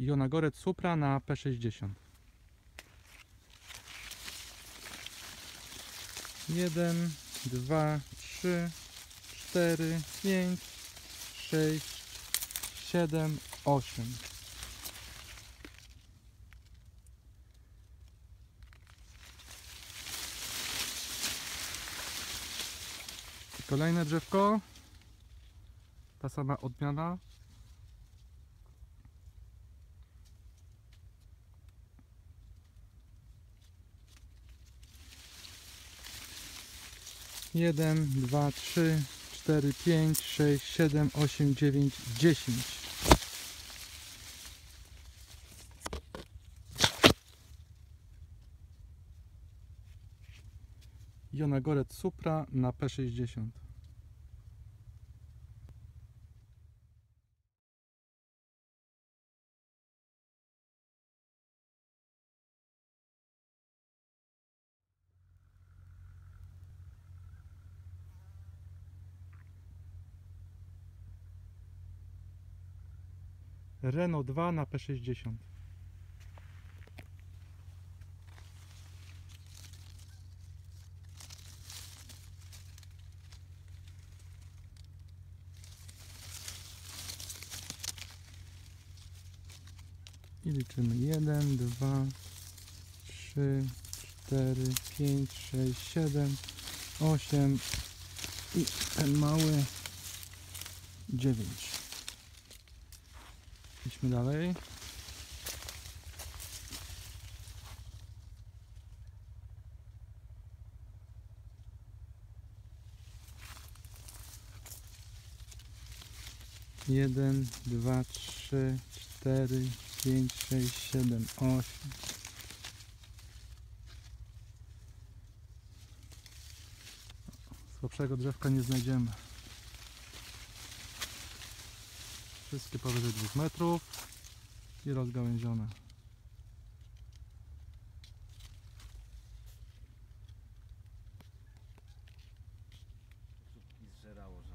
Jonagoret Supra na P60. Jeden, dwa, trzy, cztery, pięć, sześć, siedem, osiem. Kolejne drzewko. Ta sama odmiana. Jeden, dwa, trzy, cztery, pięć, sześć, siedem, osiem, dziewięć, dziesięć. Jonagoret Supra na P60. Renault 2 na P60. I liczymy 1, 2, 3, 4, 5, 6, 7, 8 i ten mały 9. Idźmy dalej. Jeden, dwa, trzy, cztery, pięć, sześć, siedem, osiem. Słabszego drzewka nie znajdziemy. Wszystkie powyżej 2 metrów i rozgałęzione. zżerało, że